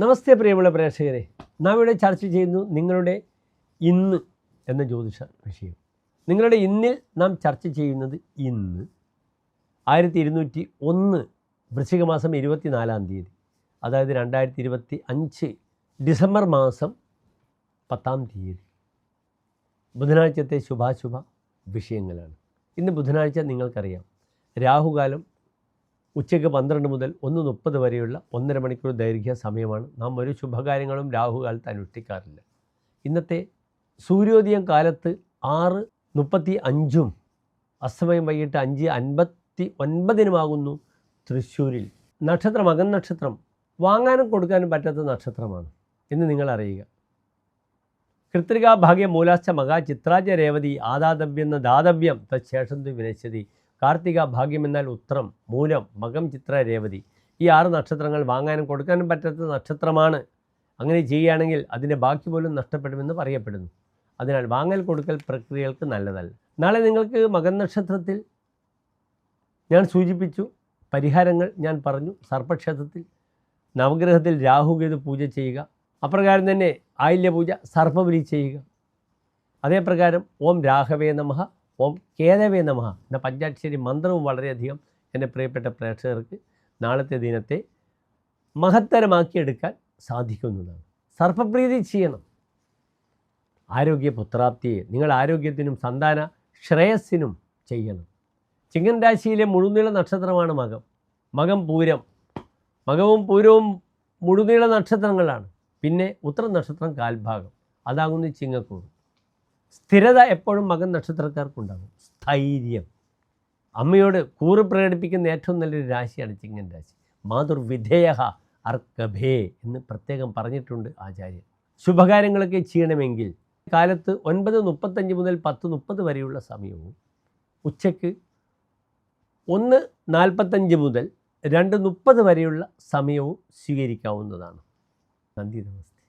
നമസ്തേ പ്രിയമുള്ള പ്രേക്ഷകരെ നാം ഇവിടെ ചർച്ച ചെയ്യുന്നു നിങ്ങളുടെ ഇന്ന് എന്ന ജ്യോതിഷ വിഷയം. നിങ്ങളുടെ ഇന്നിൽ നാം ചർച്ച ചെയ്യുന്നത് ഇന്ന് ആയിരത്തി ഇരുന്നൂറ്റി ഒന്ന് വൃശ്ചിക മാസം ഇരുപത്തിനാലാം തീയതി അതായത് രണ്ടായിരത്തി ഇരുപത്തി അഞ്ച് ഡിസംബർ മാസം പത്താം തീയതി. ബുധനാഴ്ചത്തെ ശുഭാശുഭ വിഷയങ്ങളാണ്. ഇന്ന് ബുധനാഴ്ച നിങ്ങൾക്കറിയാം. രാഹുകാലം ഉച്ചയ്ക്ക് പന്ത്രണ്ട് മുതൽ ഒന്ന് മുപ്പത് വരെയുള്ള ഒന്നര മണിക്കൂർ ദൈർഘ്യ സമയമാണ്. നാം ഒരു ശുഭകാര്യങ്ങളും രാഹുകാലത്ത് അനുഷ്ഠിക്കാറില്ല. ഇന്നത്തെ സൂര്യോദയം കാലത്ത് ആറ് മുപ്പത്തി അഞ്ചും അസ്തമയം വൈകിട്ട് അഞ്ച് അൻപത്തി ഒൻപതിനുമാകുന്നു തൃശ്ശൂരിൽ. നക്ഷത്രം മകൻ നക്ഷത്രം വാങ്ങാനും കൊടുക്കാനും പറ്റാത്ത നക്ഷത്രമാണ് എന്ന് നിങ്ങൾ അറിയുക. കൃത്രിക ഭാഗ്യ മൂലാശ്ച മകാ ചിത്രാജ രേവതി ആദാതവ്യെന്ന ദാതവ്യം തശേഷന്തു വിനശ്യതി. കാർത്തിക ഭാഗ്യം എന്നാൽ ഉത്രം മൂലം മകം ചിത്ര രേവതി. ഈ ആറ് നക്ഷത്രങ്ങൾ വാങ്ങാനും കൊടുക്കാനും പറ്റാത്ത നക്ഷത്രമാണ്. അങ്ങനെ ചെയ്യുകയാണെങ്കിൽ അതിന്റെ ബാക്കി പോലും നഷ്ടപ്പെടുമെന്ന് പറയപ്പെടുന്നു. അതിനാൽ വാങ്ങൽ കൊടുക്കൽ പ്രക്രിയകൾക്ക് നല്ലതല്ല. നാളെ നിങ്ങൾക്ക് മകൻ നക്ഷത്രത്തിൽ ഞാൻ സൂചിപ്പിച്ചു പരിഹാരങ്ങൾ ഞാൻ പറഞ്ഞു സർപ്പക്ഷേത്രത്തിൽ നവഗ്രഹത്തിൽ രാഹുകേതു പൂജ ചെയ്യുക. അപ്രകാരം തന്നെ ആയില്യ പൂജ സർപ്പബലി ചെയ്യുക. അതേപ്രകാരം ഓം രാഘവേ നമഃ. ഓം കേതവേ നമഃ. എന്ന പഞ്ചാക്ഷരി മന്ത്രവും വളരെയധികം എന്റെ പ്രിയപ്പെട്ട പ്രേക്ഷകർക്ക് നാളത്തെ ദിനത്തെ മഹത്തരമാക്കിയെടുക്കാൻ സാധിക്കുന്നതാണ്. സർപ്പപ്രീതി ചെയ്യണം. ആരോഗ്യ പുത്രാപ്തിയെ നിങ്ങൾ ആരോഗ്യത്തിനും സന്താന ശ്രേയസ്സിനും ചെയ്യണം. ചിങ്ങൻ രാശിയിലെ മുഴുനീള നക്ഷത്രമാണ് മകം. മകം പൂരം. മകവും പൂരവും മുഴുനീള നക്ഷത്രങ്ങളാണ്. പിന്നെ ഉത്തര നക്ഷത്രം കാൽഭാഗം. അതാകുന്നു ചിങ്ങക്കൂർ സ്ഥിരത എപ്പോഴും മകൻ നക്ഷത്രക്കാർക്കുണ്ടാകും. സ്ഥൈര്യം. അമ്മയോട് കൂറ് പ്രകടിപ്പിക്കുന്ന ഏറ്റവും നല്ലൊരു രാശിയാണ് ചിങ്ങൻ രാശി. മാതൃവിധേയ അർക്കഭേ എന്ന് പ്രത്യേകം പറഞ്ഞിട്ടുണ്ട് ആചാര്യൻ. ശുഭകാര്യങ്ങളൊക്കെ ചെയ്യണമെങ്കിൽ കാലത്ത് ഒൻപത് മുപ്പത്തഞ്ച് മുതൽ പത്ത് മുപ്പത് വരെയുള്ള സമയവും ഉച്ചയ്ക്ക് ഒന്ന് നാൽപ്പത്തഞ്ച് മുതൽ രണ്ട് മുപ്പത് വരെയുള്ള സമയവും സ്വീകരിക്കാവുന്നതാണ്. നന്ദി നമസ്തേ.